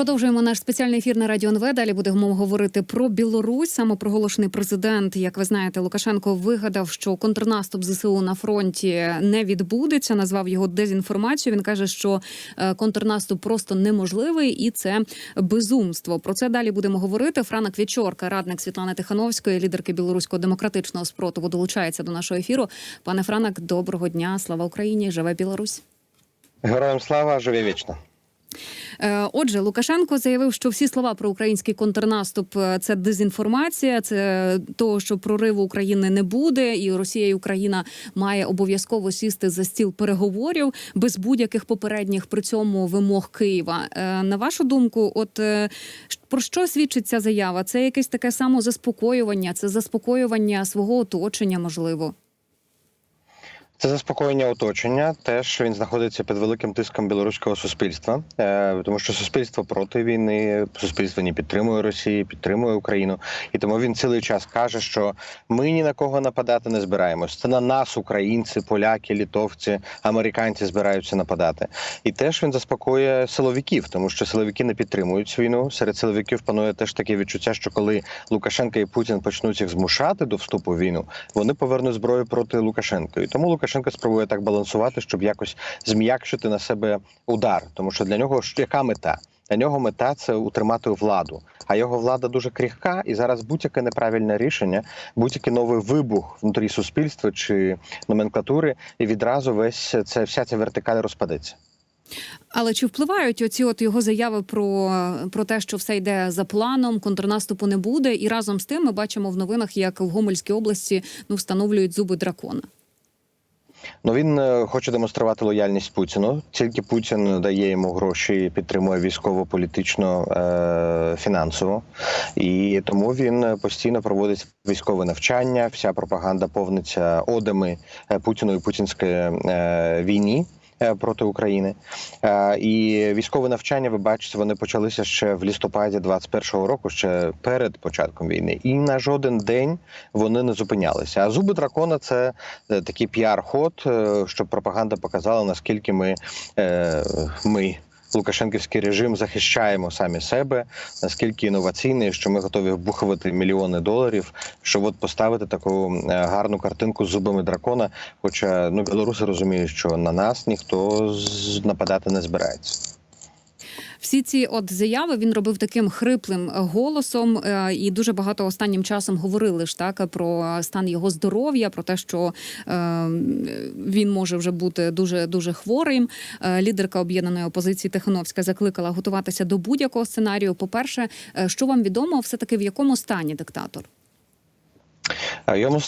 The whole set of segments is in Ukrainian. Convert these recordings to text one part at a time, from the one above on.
Продовжуємо наш спеціальний ефір на радіо НВ. Далі будемо говорити про Білорусь. Самопроголошений президент, як ви знаєте, Лукашенко вигадав, що контрнаступ ЗСУ на фронті не відбудеться. Назвав його дезінформацією. Він каже, що е, контрнаступ просто неможливий, і це безумство. Про це далі будемо говорити. Франа Квічорка, радник Світлани Тихановської, лідерки білоруського демократичного спротиву, долучається до нашого ефіру. Пане Франак, доброго дня! Слава Україні! Живе Білорусь! Героям слава живе вічно. Е, Отже, Лукашенко заявив, що всі слова про український контрнаступ е, це дезінформація, це того, що прориву України не буде, і Росія і Україна має обов'язково сісти за стіл переговорів без будь-яких попередніх при цьому вимог Києва. Е, На вашу думку, от про що свідчить ця заява? Це якесь таке самозаспокоювання, це заспокоювання свого оточення, можливо. Це заспокоєння оточення. Теж він знаходиться під великим тиском білоруського суспільства, е, тому що суспільство проти війни, суспільство не підтримує Росію, підтримує Україну, і тому він цілий час каже, що ми ні на кого нападати не збираємось. Це на нас, українці, поляки, літовці, американці збираються нападати. І теж він заспокоює силовиків, тому що силовики не підтримують війну. Серед силовиків панує теж таке відчуття, що коли Лукашенко і Путін почнуть їх змушати до вступу в війну, вони повернуть зброю проти Лукашенка. І тому Лукашенко спробує так балансувати, щоб якось зм'якшити на себе удар, тому що для нього яка мета? Для нього мета це утримати владу. А його влада дуже крихка, і зараз будь-яке неправильне рішення, будь-який новий вибух внутрі суспільства чи номенклатури, і відразу весь це вся ця вертикаль розпадеться. Але чи впливають оці от його заяви про, про те, що все йде за планом, контрнаступу не буде, і разом з тим ми бачимо в новинах, як в Гомельській області ну встановлюють зуби дракона. Ну він е, хоче демонструвати лояльність Путіну. Тільки Путін дає йому гроші, підтримує військово, політично, е, фінансово, і тому він постійно проводить військове навчання. Вся пропаганда повниться одами е, Путіну і путінської війні. Е, Проти України Е, і військове навчання, ви бачите, вони почалися ще в листопаді 21-го року, ще перед початком війни, і на жоден день вони не зупинялися. А зуби дракона це е, такий піар-ход, щоб пропаганда показала наскільки ми, ми. Лукашенківський режим захищаємо самі себе, наскільки інноваційний, що ми готові вбухувати мільйони доларів, щоб от поставити таку е, гарну картинку з зубами дракона. Хоча ну білоруси розуміють, що на нас ніхто нападати не збирається. Всі ці от заяви він робив таким хриплим голосом, е, і дуже багато останнім часом говорили ж так про стан його здоров'я, про те, що е, він може вже бути дуже дуже хворим. Е, Лідерка об'єднаної опозиції Тихановська закликала готуватися до будь-якого сценарію. По перше, що вам відомо, все таки в якому стані диктатор? Йому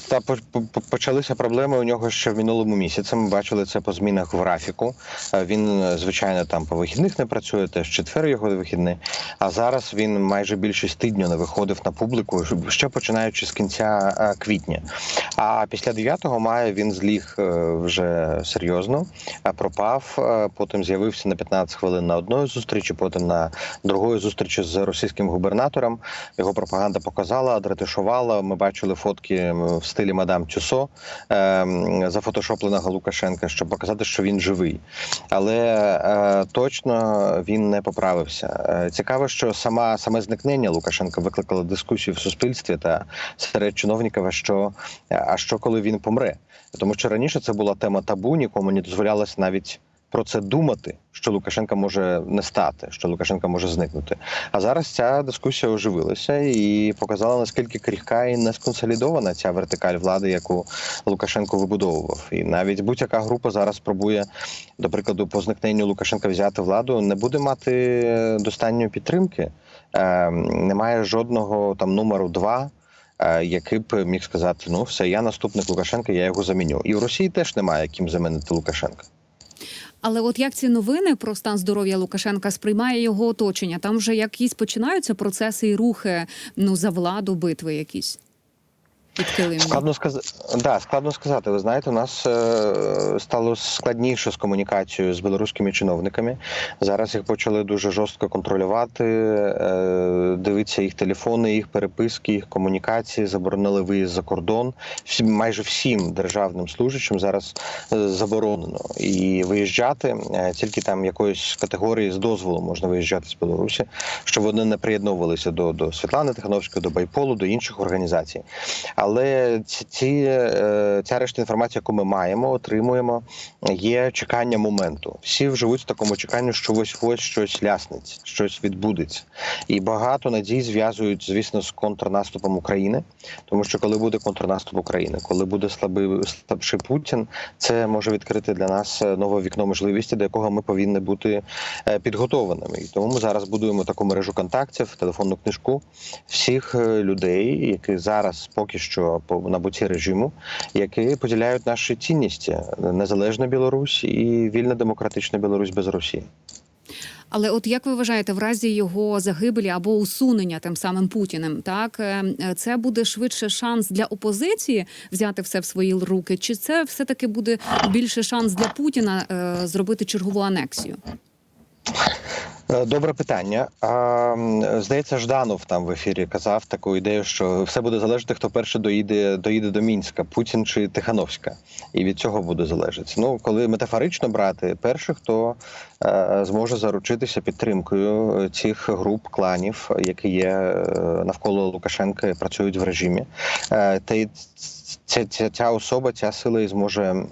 почалися проблеми у нього ще в минулому місяці. Ми бачили це по змінах в графіку. Е, Він е, звичайно там по вихідних не працює, теж четвер його вихідний. А зараз він майже більшість тижня не виходив на публіку, ще починаючи з кінця е, квітня. А після 9 мая він зліг вже серйозно, пропав. Потім з'явився на 15 хвилин на одної зустрічі, потім на другої зустрічі з російським губернатором. Його пропаганда показала, адретишувала. Ми бачили фотки в стилі мадам Тюсо ем, зафотошопленого Лукашенка, щоб показати, що він живий. Але е, точно він не поправився. Е, Цікаво, що сама саме зникнення Лукашенка викликало дискусію в суспільстві та серед чиновників, а що а що коли він помре? Тому що раніше це була тема табу, нікому не дозволялося навіть. Про це думати, що Лукашенка може не стати, що Лукашенка може зникнути. А зараз ця дискусія оживилася і показала наскільки крихка і не сконсолідована ця вертикаль влади, яку Лукашенко вибудовував. І навіть будь-яка група зараз пробує, до прикладу, по зникненню Лукашенка взяти владу, не буде мати достатньої підтримки. Е, немає жодного там номеру два. е, Який б міг сказати, ну все, я наступник Лукашенка, я його заміню. І в Росії теж немає ким замінити Лукашенка. Але от як ці новини про стан здоров'я Лукашенка сприймає його оточення? Там вже якісь починаються процеси і рухи ну за владу, битви якісь. Під килимом? Складно сказати, да, складно сказати. Ви знаєте, у нас е, стало складніше з комунікацією з білоруськими чиновниками. Зараз їх почали дуже жорстко контролювати, е, дивитися їх телефони, їх переписки, їх комунікації, заборонили виїзд за кордон. Всім майже всім державним служащим зараз е, заборонено і виїжджати е, тільки там якоїсь категорії з дозволу можна виїжджати з Білорусі, щоб вони не приєдновувалися до, до Світлани Тихановської, до Байполу, до інших організацій. Але ці, е, ця решта інформації, яку ми маємо, отримуємо, є чекання моменту. Всі живуть в такому чеканні, що ось ось щось ляснеться, щось відбудеться. І багато надій зв'язують, звісно, з контрнаступом України, тому що коли буде контрнаступ України, коли буде слабий слабший Путін, це може відкрити для нас е, нове вікно можливості, до якого ми повинні бути е, підготованими. І тому ми зараз будуємо таку мережу контактів, телефонну книжку всіх людей, які зараз поки що по набуті режиму, які поділяють наші цінності незалежна Білорусь і вільна демократична Білорусь без Росії. Але от як ви вважаєте, в разі його загибелі або усунення тим самим Путіним, так е, це буде швидше шанс для опозиції взяти все в свої руки, чи це все таки буде більше шанс для Путіна е, зробити чергову анексію? Е, Добре питання. Здається, Жданов там в ефірі казав таку ідею, що все буде залежати, хто перше доїде, доїде до Мінська, Путін чи Тихановська, і від цього буде залежати. Ну, коли метафорично брати, перший, хто е, зможе заручитися підтримкою цих груп кланів, які є е, навколо Лукашенка і працюють в режимі, та й ця, ця, ця особа, ця сила і зможе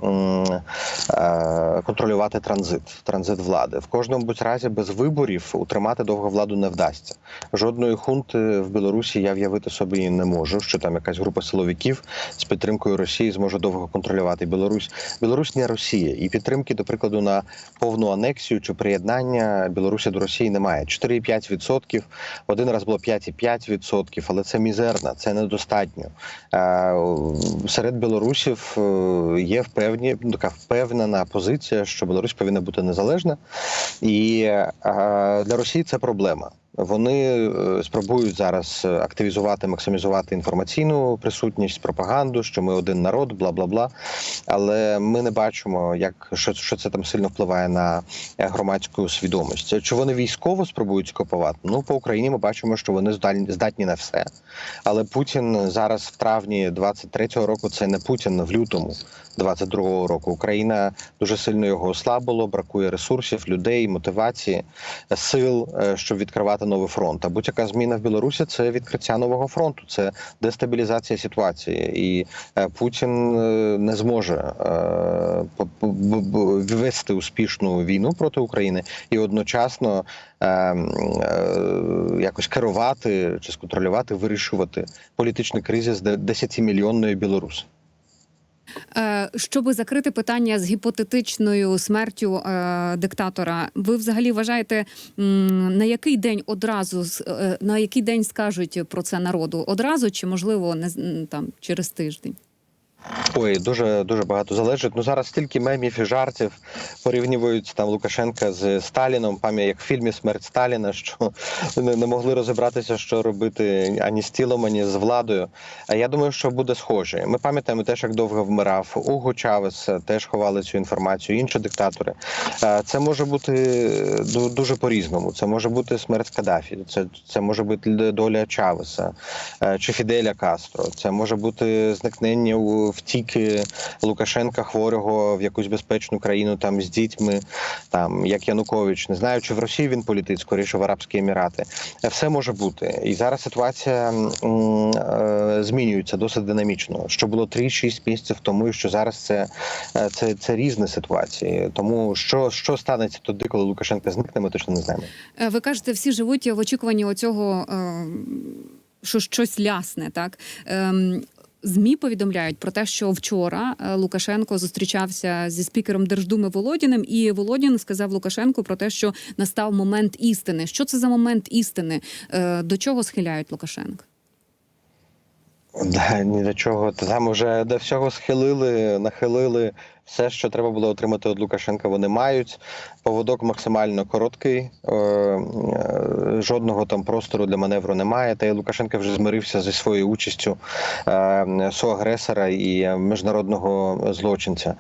е, контролювати транзит, транзит влади. В кожному будь разі без виборів утримати довго владу не вдасться. Жодної хунти в Білорусі я в'явити собі не можу, що там якась група силовиків з підтримкою Росії зможе довго контролювати Білорусь. Білорусь не Росія, і підтримки, до прикладу, на повну анексію чи приєднання Білорусі до Росії немає. 4,5%, один раз було 5,5%, але це мізерна, це недостатньо. Серед білорусів е, є впевні, ну, така впевнена позиція, що Білорусь повинна бути незалежна, і е, для Росії це проблема. Вони е, спробують зараз активізувати, максимізувати інформаційну присутність, пропаганду, що ми один народ, бла бла бла. Але ми не бачимо, як що, що це там сильно впливає на е, громадську свідомість. Чи вони військово спробують скопувати? Ну по Україні ми бачимо, що вони здатні, здатні на все. Але Путін зараз в травні 23-го року це не Путін в лютому 22-го року. Україна дуже сильно його ослабило, бракує ресурсів, людей, мотивації, сил, е, щоб відкривати новий фронт. А будь-яка зміна в Білорусі це відкриття нового фронту, це дестабілізація ситуації, і е, Путін е, не зможе е, вести успішну війну проти України і одночасно якось керувати чи сконтролювати, вирішувати політичні кризи з 10-мільйонної Білоруси. Е, Щоб закрити питання з гіпотетичною смертю е, диктатора, ви взагалі вважаєте, на який день одразу е, на який день скажуть про це народу? Одразу чи можливо не там через тиждень? Ой, дуже дуже багато залежить. Ну зараз стільки мемів і жартів порівнюють там Лукашенка з Сталіном, пам'ять як в фільмі Смерть Сталіна, що не, не могли розібратися, що робити ані з тілом, ані з владою. А я думаю, що буде схоже. Ми пам'ятаємо теж, як довго вмирав Уго Чавес, теж ховали цю інформацію. Інші диктатори. Е, Це може бути ду- дуже по-різному. Це може бути смерть Каддафі, це, це може бути доля Чавеса е, чи Фіделя Кастро. Це може бути зникнення у втіки Лукашенка хворого в якусь безпечну країну там з дітьми, там як Янукович. Не знаю, чи в Росії він політик, скоріше в Арабські Емірати. Е, Все може бути. І зараз ситуація е, змінюється досить динамічно. Що було 3-6 місяців тому, і що зараз це, е, це, це різні ситуації. Тому що, що станеться тоді, коли Лукашенко зникне, ми точно не знаємо. Ви кажете, всі живуть в очікуванні оцього, е, що щось лясне, так? Ем, ЗМІ повідомляють про те, що вчора е, Лукашенко зустрічався зі спікером Держдуми Володіним, і Володін сказав Лукашенку про те, що настав момент істини. Що це за момент істини? Е, До чого схиляють Лукашенко? Да, ні до чого. Там уже до всього схилили, нахилили Все, що треба було отримати від Лукашенка, вони мають. Поводок максимально короткий, е, е, жодного там простору для маневру немає. Та й Лукашенко вже змирився зі своєю участю е, соагресора і міжнародного злочинця.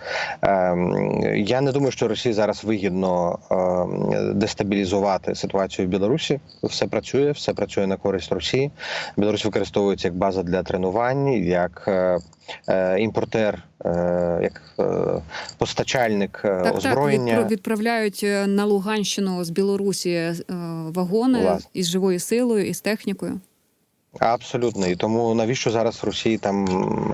Я не думаю, що Росії зараз вигідно дестабілізувати ситуацію в Білорусі. Все працює, все працює на користь Росії. Білорусь використовується як база для тренувань, як імпортер, як е, постачальник е, Так, так озброєння. так, відправляють е, на Луганщину з Білорусі е, вагони Власне. із живою силою і з технікою. Абсолютно, і тому навіщо зараз Росії там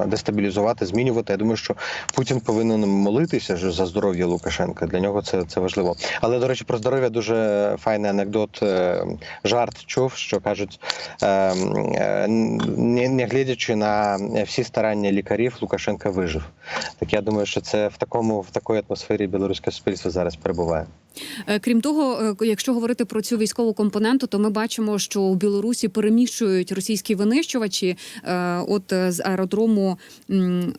дестабілізувати, змінювати? Я думаю, що Путін повинен молитися за здоров'я Лукашенка. Для нього це, це важливо. Але до речі, про здоров'я дуже файний анекдот. е, Жарт чув, що кажуть, е, е, не, не глядячи на всі старання лікарів, Лукашенка вижив. Так я думаю, що це в такому в такої атмосфері білоруське суспільство зараз перебуває. Е, Крім того, е, якщо говорити про цю військову компоненту, то ми бачимо, що у Білорусі переміщують російські винищувачі. Е, От з аеродрому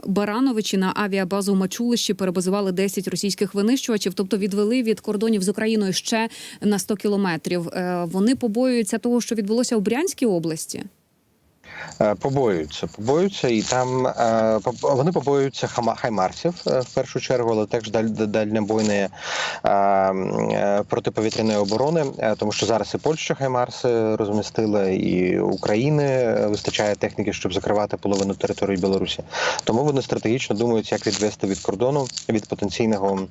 Барановичі на авіабазу Мачулищі перебазували 10 російських винищувачів, тобто відвели від кордонів з Україною ще на 100 кілометрів. Вони побоюються того, що відбулося у Брянській області. Е, Побоюються, побоюються, і там е, вони побоюються хаймарсів е, в першу чергу, але також даль, дальнобойної протиповітряної оборони, тому що зараз і Польща хаймарси розмістила, і України вистачає техніки, щоб закривати половину території Білорусі. Тому вони стратегічно думають, як відвести від кордону від потенційного.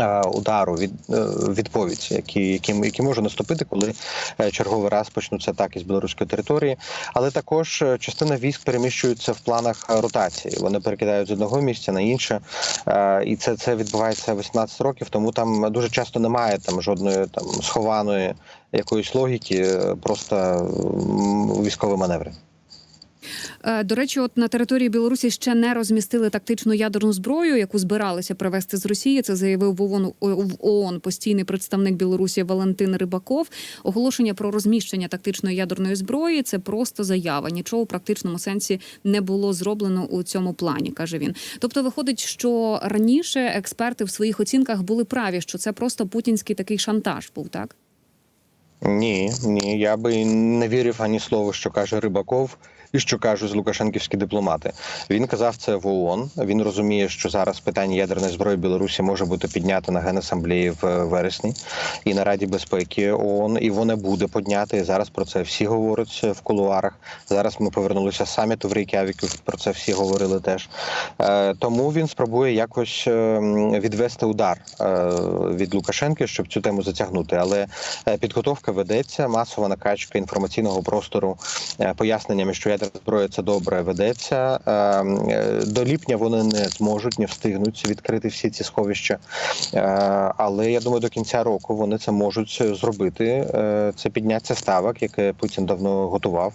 Е, Удару від е, відповідь, які, які, які може наступити, коли е, черговий раз почнуться атаки з білоруської території. Але також частина військ переміщується в планах ротації. Вони перекидають з одного місця на інше, і це, це відбувається 18 років. Тому там дуже часто немає там жодної там схованої якоїсь логіки, просто військові маневри. Е, До речі, от на території Білорусі ще не розмістили тактичну ядерну зброю, яку збиралися привезти з Росії. Це заявив в ООН, в ООН постійний представник Білорусі Валентин Рибаков. Оголошення про розміщення тактичної ядерної зброї це просто заява. Нічого у практичному сенсі не було зроблено у цьому плані, каже він. Тобто, виходить, що раніше експерти в своїх оцінках були праві, що це просто путінський такий шантаж був, так? Ні, ні, я би не вірив ані слову, що каже Рибаков. І що кажуть лукашенківські дипломати, він казав це в ООН. Він розуміє, що зараз питання ядерної зброї Білорусі може бути піднято на генасамблеї в вересні і на Раді безпеки ООН, і воно буде підняти. І зараз про це всі говорять в кулуарах. Зараз ми повернулися з саміту в Рейкявіку. Про це всі говорили теж. Е, Тому він спробує якось е, відвести удар е, від Лукашенки, щоб цю тему затягнути. Але е, підготовка ведеться, масова накачка інформаційного простору е, поясненнями, що ядерна зброя це добре ведеться. Е, е, До ліпня вони не зможуть, не встигнуть відкрити всі ці сховища. Але я думаю, до кінця року вони це можуть зробити. Це підняття ставок, яке Путін давно готував.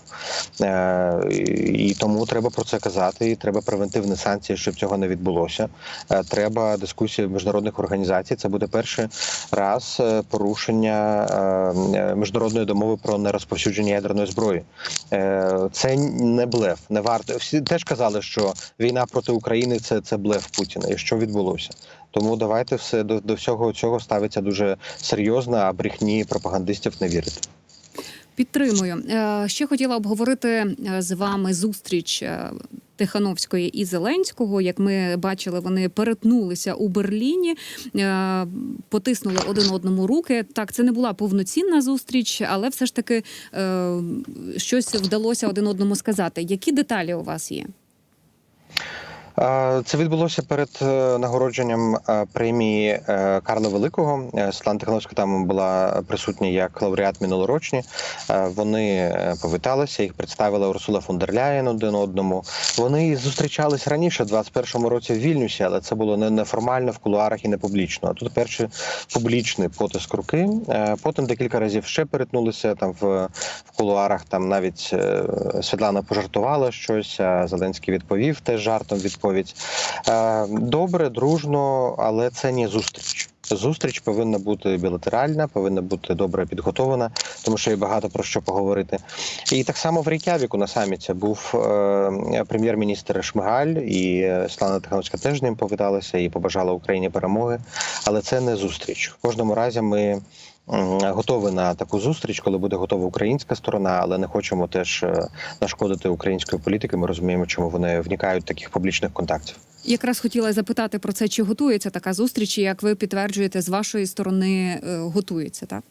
І тому треба про це казати. І треба превентивні санкції, щоб цього не відбулося. Треба дискусії міжнародних організацій. Це буде перший раз порушення міжнародної домови про нерозповсюдження ядерної зброї. Е, Це не блеф, не варто. Всі теж казали, що війна проти України це, це блеф Путіна. І що відбулося? Тому давайте все до, до всього цього ставиться дуже серйозно, а брехні пропагандистів не вірити. Підтримую. Е, Ще хотіла обговорити е, з вами зустріч е, Тихановської і Зеленського. Як ми бачили, вони перетнулися у Берліні, потиснули один одному руки. Так, це не була повноцінна зустріч, але все ж таки щось вдалося один одному сказати. Які деталі у вас є? Це відбулося перед е, нагородженням е, премії е, Карла Великого. Світлана Тихановська там була присутня як лауреат минулорочні. Вони повіталися, їх представила Урсула фон дер Ляєн один одному. Вони зустрічались раніше, в 21-му році в Вільнюсі, але це було не неформально в кулуарах і не публічно. А тут перший публічний потиск руки. Потім декілька разів ще перетнулися там в, в кулуарах. Там навіть Світлана пожартувала щось, а Зеленський відповів теж жартом відповідь. Е, Добре, дружно, але це не зустріч. Зустріч повинна бути білатеральна, повинна бути добре підготована, тому що є багато про що поговорити. І так само в Рейкявіку на саміті був е, прем'єр-міністр Шмигаль, і Слана Тихановська теж ним повіталася і побажала Україні перемоги. Але це не зустріч. В кожному разі ми м, готові на таку зустріч, коли буде готова українська сторона, але не хочемо теж е, нашкодити української політики. Ми розуміємо, чому вони вникають таких публічних контактів. Якраз хотіла запитати про це, чи готується така зустріч, і як ви підтверджуєте, з вашої сторони е, готується, так?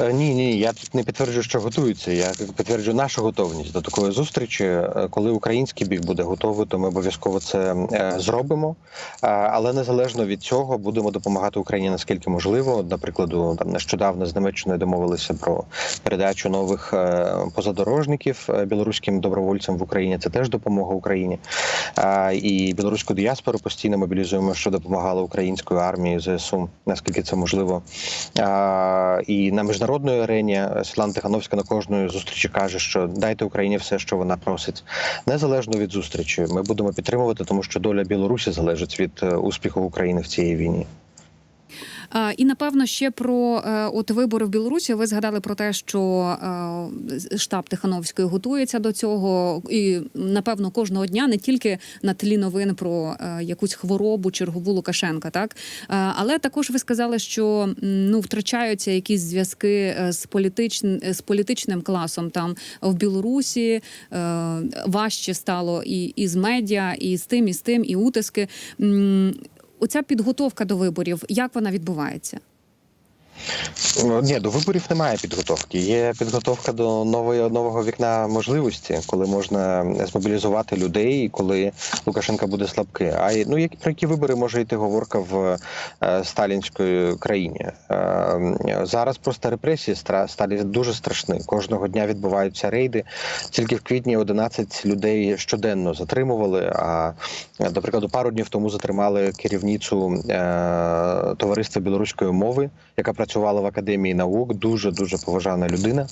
Е, Ні, ні, я тут не підтверджую, що готується. Я підтверджую нашу готовність до такої зустрічі. Е, Коли український бік буде готовий, то ми обов'язково це е, зробимо. Але незалежно від цього будемо допомагати Україні наскільки можливо. Наприклад, там нещодавно з Німеччиною домовилися про передачу нових позадорожників білоруським добровольцям в Україні. Це теж допомога Україні. І білоруську діаспору постійно мобілізуємо, що допомагало української армії ЗСУ, наскільки це можливо. І на міжнародній арені Світлана Тихановська на кожної зустрічі каже, що дайте Україні все, що вона просить, незалежно від зустрічі. Ми будемо підтримувати, тому що доля Білорусі залежить від е, успіху України в цій війні. І напевно ще про е, от вибори в Білорусі. Ви згадали про те, що е, штаб Тихановської готується до цього, і напевно кожного дня не тільки на тлі новин про е, якусь хворобу чергову Лукашенка, так але також ви сказали, що ну втрачаються якісь зв'язки з політичним з політичним класом там в Білорусі. Важче стало і, і з медіа, і з тим, і з тим, і утиски. Оця підготовка до виборів, як вона відбувається? Ні, до виборів немає підготовки. Є підготовка до нової нового вікна можливості, коли можна змобілізувати людей, коли Лукашенка буде слабкий. А ну як про які вибори може йти говорка в е, сталінської країні? Е, зараз просто репресії стали дуже страшні. Кожного дня відбуваються рейди. Тільки в квітні 11 людей щоденно затримували. А до прикладу, пару днів тому затримали керівницю е, товариства білоруської мови, яка працювала в академії наук. Дуже дуже поважана людина,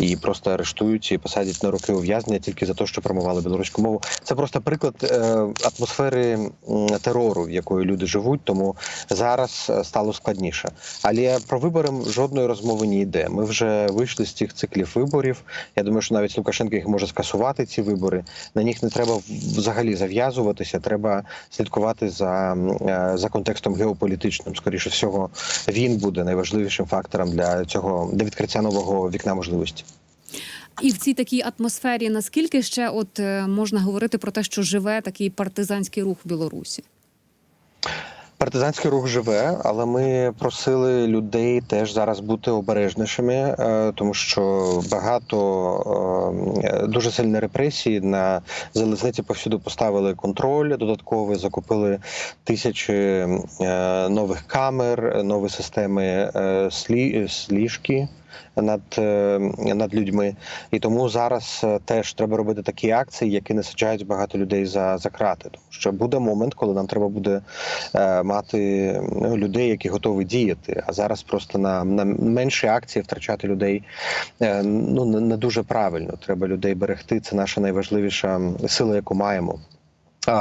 і просто арештують і посадять на роки ув'язнення тільки за те, що промовали білоруську мову. Це просто приклад е, атмосфери терору, в якої люди живуть. Тому зараз е, стало складніше. Але про вибори жодної розмови не йде. Ми вже вийшли з цих циклів виборів. Я думаю, що навіть Лукашенко їх може скасувати. Ці вибори на них не треба взагалі зав'язуватися. Треба слідкувати за, е, за контекстом геополітичним. Скоріше всього, він буде найважливішим фактором для цього для відкриття нового вікна можливості. І в цій такій атмосфері наскільки ще от е, можна говорити про те, що живе такий партизанський рух в Білорусі? Партизанський рух живе, але ми просили людей теж зараз бути обережнішими, е, тому що багато е, дуже сильні репресії на залізниці повсюди поставили контроль додатковий, закупили тисячі е, нових камер, нові системи слі, сліжки. Над, е, над людьми, і тому зараз е, теж треба робити такі акції, які не саджають багато людей за, за крати. Тому що буде момент, коли нам треба буде е, мати ну, людей, які готові діяти. А зараз просто на, на менші акції втрачати людей ну не дуже правильно. Треба людей берегти. Це наша найважливіша сила, яку маємо. А,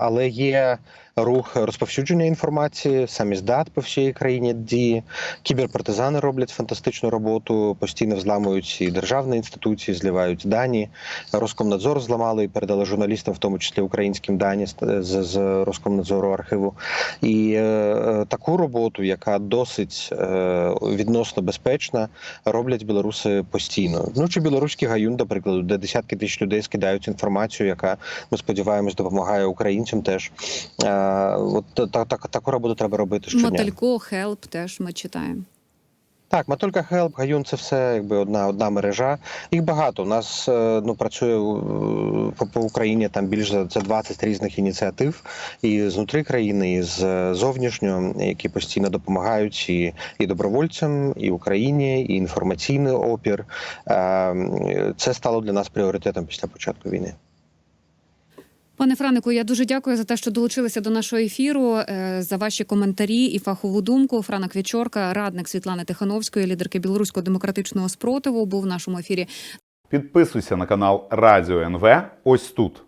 але є рух розповсюдження інформації, самі здат по всій країні діє. Кіберпартизани роблять фантастичну роботу, постійно взламують і державні інституції, зливають дані. Роскомнадзор зламали і передали журналістам, в тому числі українським дані з, з, Роскомнадзору архіву. І е, таку роботу, яка досить е, відносно безпечна, роблять білоруси постійно. Ну чи білоруський гаюн, до прикладу, де десятки тисяч людей скидають інформацію, яка ми сподіваємось допомагає українцям. Теж е, от та, та, таку роботу треба робити щодня. Моталько, хелп теж ми читаємо. Так, Матулька Хелп, Гаюн це все якби одна одна мережа. Їх багато. У нас е, ну працює е, по, по Україні там більше за за 20 різних ініціатив і знутри країни, і з е, зовнішньо, які постійно допомагають і, і добровольцям, і Україні, і інформаційний опір. Це стало для нас пріоритетом після початку війни. Пане Франику, я дуже дякую за те, що долучилися до нашого ефіру, е, за ваші коментарі і фахову думку. Франак Вічорка, радник Світлани Тихановської, лідерки білоруського демократичного спротиву, був в нашому ефірі. Підписуйся на канал Радіо НВ ось тут.